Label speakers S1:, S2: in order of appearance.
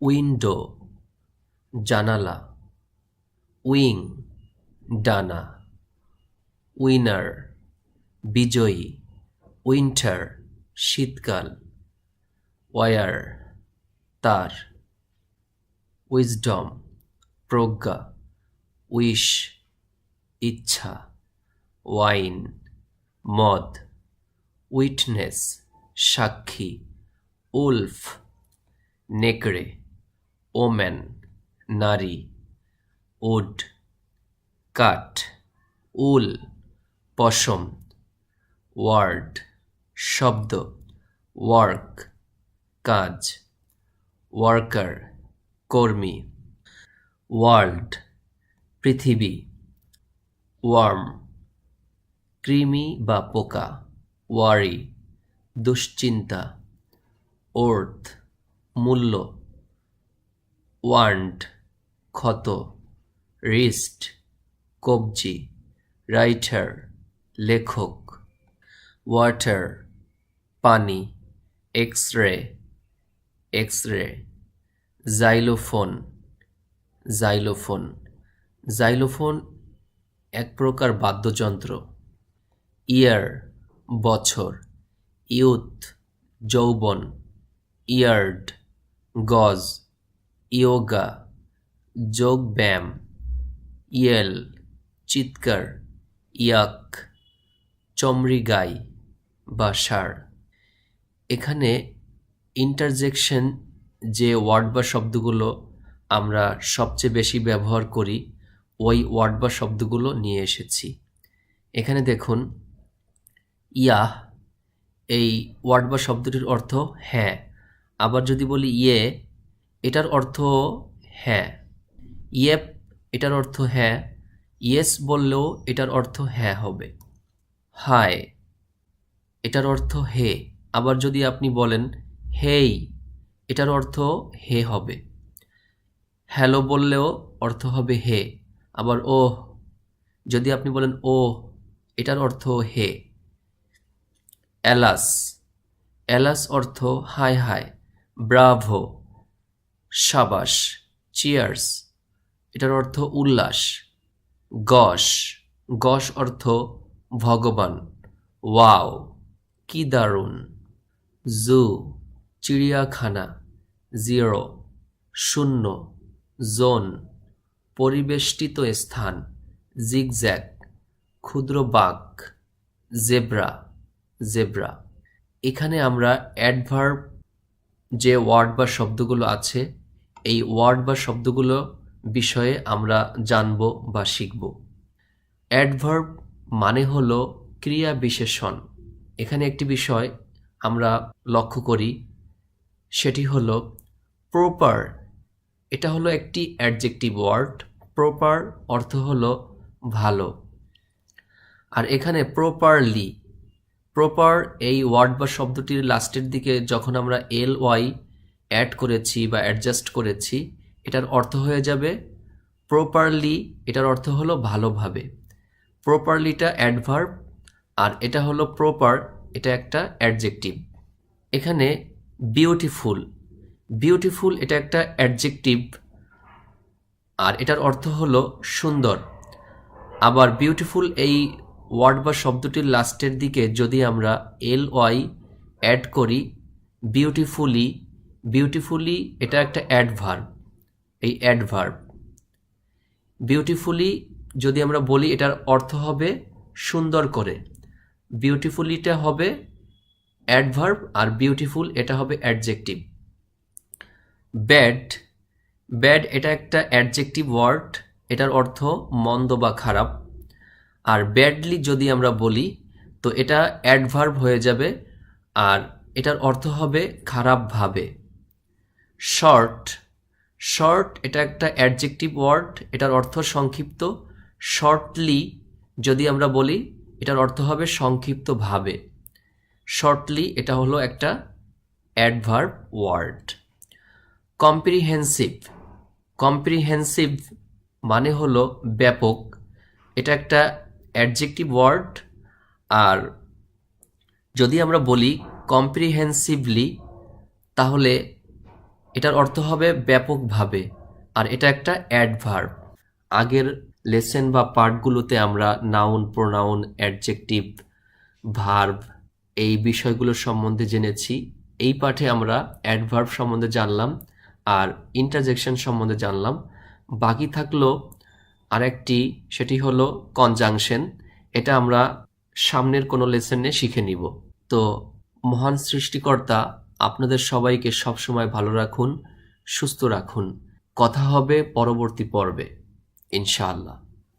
S1: Window, জানালা, wing, ডানা, winner, বিজয়ী, উইন্টার, শীতকাল ওয়ার তার, উইজডম, প্রজ্ঞা, উইশ, ইচ্ছা, ওয়াইন, মদ, উইটনেস, সাক্ষী, উলফ, নেকড়ে। ওম্যান নারী উড কাঠ, উল, পশম, ওয়ার্ড, শব্দ, ওয়ার্ক, কাজ, ওয়ার্কার, কর্মী, ওয়ার্ল্ড, পৃথিবী, ওয়ার্ম, কৃমি বা পোকা, ওয়ারি, দুশ্চিন্তা, ওর্থ, মূল্য। ওয়ান্ড ক্ষত, রিস্ট, কবজি, রাইটার, লেখক, ওয়াটার, পানি X ray X ray xylophone xylophone xylophone এক প্রকার বাদ্যযন্ত্র। ইয়ার, বছর। ইউথ যৌবন। ইয়ার্ড, গজ। ইয়োগা, যোগ ব্যায়াম, ইয়েল, চিৎকার, ইয়াক, চমড়ি গাই বা সার। এখানে ইন্টারজেকশন যে ওয়ার্ড বা শব্দগুলো আমরা সবচেয়ে বেশি ব্যবহার করি, ওই ওয়ার্ড বা শব্দগুলো নিয়ে এসেছি। এখানে দেখুন, ইয়াহ, এই ওয়ার্ড বা শব্দটির অর্থ হ্যাঁ। আবার যদি বলি ইয়ে এটার অর্থ হ্যাঁ। ইয়েপ, এটার অর্থ হ্যাঁ। ইয়েস বললেও এটার অর্থ হ্যাঁ হবে। হায় এটার অর্থ হে। আবার যদি আপনি বলেন, হেই, এটার অর্থ হে হবে। হ্যালো বললেও অর্থ হবে হে। আবার ও যদি আপনি বলেন ও এটার অর্থ হে। অ্যালাস অ্যালাস অর্থ হায় হায় ব্রাভো। সাবাস চিয়ার্স এটার অর্থ উল্লাস গস গস অর্থ ভগবান ওয়াও কি দারুণ জু চিড়িয়াখানা জিরো শূন্য জোন পরিবেষ্টিত স্থান জিগজ্যাক ক্ষুদ্র বাঘ জেব্রা জেব্রা এখানে আমরা অ্যাডভার্ব যে ওয়ার্ড বা শব্দগুলো আছে এই ওয়ার্ড বা শব্দগুলো বিষয়ে আমরা জানব বা শিখব। অ্যাডভার্ব মানে হল ক্রিয়া বিশেষণ। এখানে একটি বিষয় আমরা লক্ষ্য করি, সেটি হলো প্রপার এটা হলো একটি অ্যাডজেক্টিভ ওয়ার্ড প্রপার অর্থ হলো ভালো। আর এখানে প্রপারলি প্রপার এই ওয়ার্ড বা শব্দটির লাস্টের দিকে যখন আমরা এল ওয়াই অ্যাড করেছি বা অ্যাডজাস্ট করেছি, এটার অর্থ হয়ে যাবে প্রপারলি এটার অর্থ হলো ভালোভাবে। প্রপারলিটা অ্যাডভার্ব আর এটা হলো প্রপার এটা একটা অ্যাডজেক্টিভ এখানে বিউটিফুল বিউটিফুল এটা একটা অ্যাডজেক্টিভ আর এটার অর্থ হলো সুন্দর। আবার বিউটিফুল এই ওয়ার্ড বা শব্দটির লাস্টের দিকে যদি আমরা এল ওয়াই অ্যাড করি বিউটিফুলি বিউটিফুলি এটা একটা অ্যাডভার্ব এই অ্যাডভার্ব বিউটিফুলি যদি আমরা বলি, এটার অর্থ হবে সুন্দর করে। বিউটিফুলিটা হবে অ্যাডভার্ব আর বিউটিফুল এটা হবে অ্যাডজেক্টিভ ব্যাড ব্যাড এটা একটা অ্যাডজেক্টিভ ওয়ার্ড এটার অর্থ মন্দ বা খারাপ। আর ব্যাডলি যদি আমরা বলি, তো এটা অ্যাডভার্ব হয়ে যাবে আর এটার অর্থ হবে খারাপভাবে শর্ট শর্ট এটা একটা অ্যাডজেক্টিভ ওয়ার্ড এটার অর্থ সংক্ষিপ্ত শর্টলি যদি আমরা বলি, এটার অর্থ হবে সংক্ষিপ্তভাবে। শর্টলি এটা হলো একটা অ্যাডভার্ব ওয়ার্ড কম্প্রিহেন্সিভ কম্প্রিহেন্সিভ মানে হলো ব্যাপক, এটা একটা অ্যাডজেক্টিভ ওয়ার্ড আর যদি আমরা বলি কম্প্রিহেন্সিভলি তাহলে এটার অর্থ হবে ব্যাপকভাবে, আর এটা একটা অ্যাডভার্ব আগের লেসন বা পার্টগুলোতে আমরা নাউন প্রোনাউন অ্যাডজেক্টিভ ভার্ব এই বিষয়গুলো সম্বন্ধে জেনেছি। এই পাঠে আমরা অ্যাডভার্ব সম্বন্ধে জানলাম আর ইন্টারজেকশন সম্বন্ধে জানলাম। বাকি থাকল আরেকটি, সেটি হলো কনজাংশন এটা আমরা সামনের কোনো লেসনে শিখে নিব। তো মহান সৃষ্টিকর্তা আপনাদের সবাইকে সবসময় ভালো রাখুন সুস্থ রাখুন। কথা হবে পরবর্তী পর্বে। ইনশাআল্লাহ।